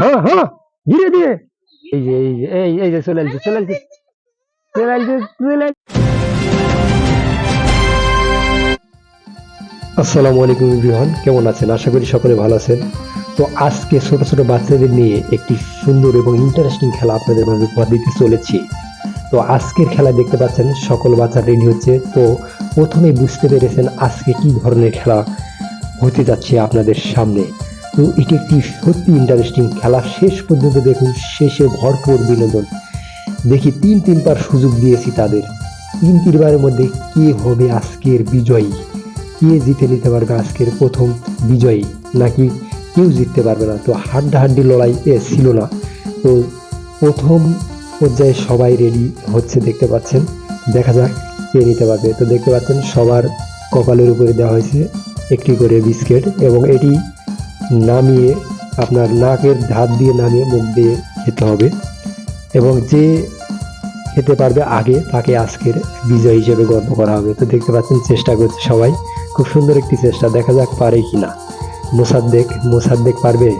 হ্যাঁ হ্যাঁ ধীরে ধীরে। এই যে এই যে, এই এই যে, চলে আসছে চলে আসছে চলে আসছে চলে। আসসালামু আলাইকুম ইব্রিহান কেমন আছেন? আশা করি সকলে ভালো আছেন। তো আজকে ছোট ছোট বাচ্চাদের নিয়ে একটি সুন্দর এবং ইন্টারেস্টিং খেলা আপনাদের মাঝে উপহার দিতে চলেছি। তো আজকের খেলা দেখতে পাচ্ছেন, সকল বাচ্চা রেডি হচ্ছে। তো প্রথমে বুঝতে পেরেছেন আজকে কি ধরনের খেলা হতে যাচ্ছে আপনাদের সামনে। তো এটি একটি সত্যি ইন্টারেস্টিং খেলা। শেষ পর্যন্ত দেখুন, শেষে ভরপুর বিনোদন। দেখি তিন তিনবার সুযোগ দিয়েছি তাদের। তিন তিনবারের মধ্যে কে হবে আজকের বিজয়ী? কে জিতে নিতে পারবে আজকের প্রথম বিজয়ী? নাকি কেউ জিততে পারবে না? তো হাড্ডাহাড্ডি লড়াই এ ছিল না। তো প্রথম পর্যায়ে সবাই রেডি হচ্ছে, দেখতে পাচ্ছেন। দেখা যাক কে নিতে পারবে। তো দেখতে পাচ্ছেন, সবার কপালের উপরে দেওয়া হয়েছে একটি করে বিস্কিট এবং এটি নামিয়ে আপনার নাকের ধার দিয়ে নামিয়ে মুখ দিয়ে খেতে হবে। এবং যে খেতে পারবে আগে তাকে আজকের বিজয় হিসেবে গণ্য করা হবে। তো দেখতে পাচ্ছেন, চেষ্টা করছে সবাই। খুব সুন্দর একটি চেষ্টা। দেখা যাক পারে কি না। মোসাদ্দেক মোসাদ্দেক পারবে?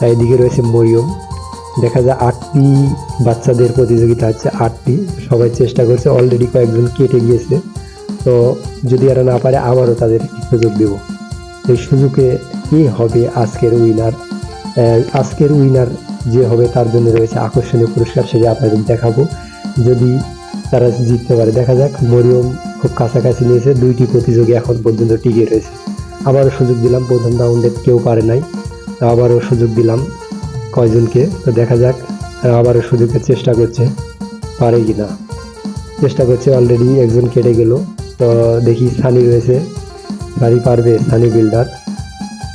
তাই এদিকে রয়েছে মরিয়ম। দেখা যায় আটটি বাচ্চাদের প্রতিযোগিতা হচ্ছে আটটি। সবাই চেষ্টা করছে অলরেডি কয়েকজন কেটে গিয়েছে। তো যদি এরা না পারে, আবারও তাদের সুযোগ দেব। এই সুযোগে কে হবে আজকের উইনার আজকের উইনার যে হবে তার জন্য রয়েছে আকর্ষণীয় পুরস্কার, সেটা আপনাদের দেখাবো। যদি তারা জিততে পারে, দেখা যাক, মরিয়ম খুব কাছাকাছি নিয়েছে, দুইটি প্রতিযোগী এখন পর্যন্ত টিকে রয়েছে। আবারও সুযোগ দিলাম, প্রথম রাউন্ডে কেউ পারে নাই আবারও সুযোগ দিলাম কয়জনকে, তো দেখা যাক আবারও সুযোগের চেষ্টা করছে, পারে কি না চেষ্টা করছে অলরেডি একজন কেটে গেল, তো দেখি সানি রয়েছে সানি পারবে সানি বিল্ডার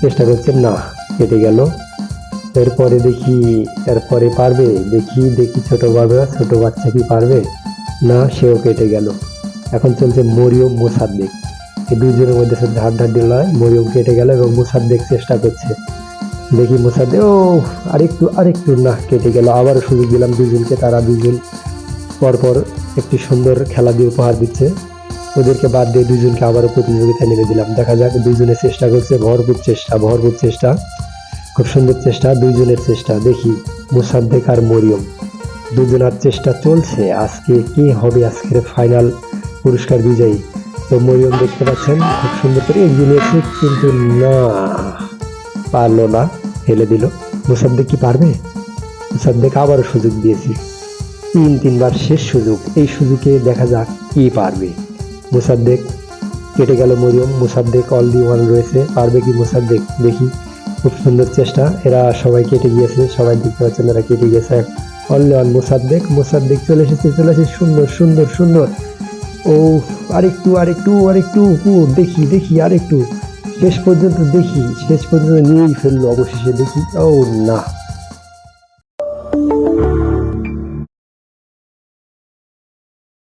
চেষ্টা করছে না, কেটে গেল। এরপরে দেখি, এরপরে পারবে? দেখি দেখি ছোট বাবা ছোট বাচ্চা কি পারবে? না, সেও কেটে গেল। এখন চলছে মরিয়ম মোসাদ্দেক। এই দুইজনের মধ্যে শুধু হাত ধার লড়াই মরিয়ম কেটে গেল এবং মোসাদ্দেক চেষ্টা করছে। দেখি মোসাদ্দেক, ও, আরেকটু আরেকটু, না, কেটে গেল। আবারও সুযোগ দিলাম দুজনকে, তারা দুজন পরপর একটি সুন্দর খেলা দিয়ে উপহার দিচ্ছে। ওদেরকে বাদ দিয়ে দুজনকে আবারও প্রতিযোগিতায় নেমে দিলাম। দেখা যাক দুইজনে চেষ্টা করছে, ভরপুর চেষ্টা ভরপুর চেষ্টা। খুব সুন্দর চেষ্টা, দুইজনের চেষ্টা। দেখি, মুসাদ্দেক আর মরিয়ম। দুজনের চেষ্টা চলছে। আজকে কে হবে আজকের ফাইনাল পুরস্কার বিজয়ী? তো মরিয়ম দেখতে পাচ্ছেন, খুব সুন্দর করে এগিয়ে নিয়েছে, কিন্তু না, পারল না, ফেলে দিল। মুসাদ্দেক কি পারবে? মুসাদ্দেক আবারও সুযোগ দিয়েছি। তিন, তিনবার শেষ সুযোগ। এই সুযোগে দেখা যাক কি পারবে। মুসাদ্দেক, কেটে গেল Maryam. Mosaddek all the one রয়েছে। পারবে কি মুসাদ্দেক? দেখি। খুব সুন্দর চেষ্টা। এরা সবাই কেটে গিয়েছে। সবাই দেখতে পাচ্ছেন এরা কেটে গিয়েছে। Only on Mosaddek. মোসাদ্দেক চলে এসেছে চলে এসেছে। সুন্দর সুন্দর সুন্দর। ও আরেকটু আরেকটু আরেকটু। দেখি দেখি, আরেকটু। শেষ পর্যন্ত দেখি। শেষ পর্যন্ত নিয়েই ফেলল অবশেষে। দেখি। ও না।